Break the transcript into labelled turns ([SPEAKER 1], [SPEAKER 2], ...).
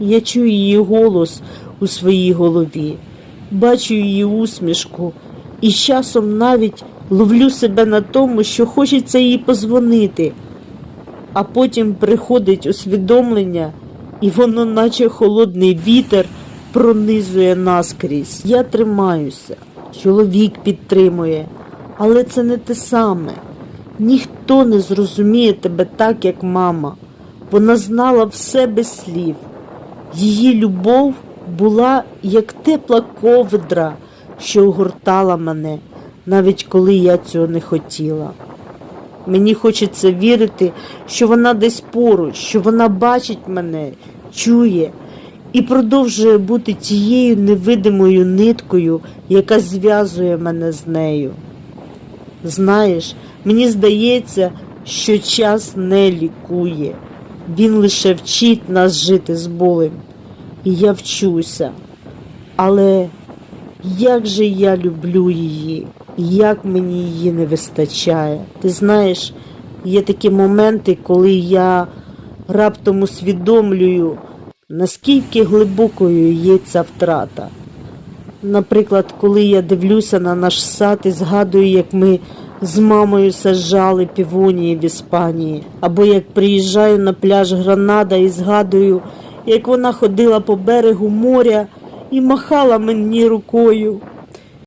[SPEAKER 1] Я чую її голос у своїй голові, бачу її усмішку і з часом навіть ловлю себе на тому, що хочеться їй позвонити, а потім приходить усвідомлення, і воно, наче холодний вітер, пронизує наскрізь. Я тримаюся, чоловік підтримує, але це не те саме. Ніхто не зрозуміє тебе так, як мама. Вона знала все без слів. Її любов була як тепла ковдра, що огортала мене, навіть коли я цього не хотіла. Мені хочеться вірити, що вона десь поруч, що вона бачить мене, чує і продовжує бути тією невидимою ниткою, яка зв'язує мене з нею. Знаєш, мені здається, що час не лікує. Він лише вчить нас жити з болем. І я вчуся. Але як же я люблю її, як мені її не вистачає. Ти знаєш, є такі моменти, коли я раптом усвідомлюю, наскільки глибокою є ця втрата. Наприклад, коли я дивлюся на наш сад і згадую, як ми з мамою саджали півонії в Іспанії, або як приїжджаю на пляж Гранада і згадую, як вона ходила по берегу моря і махала мені рукою.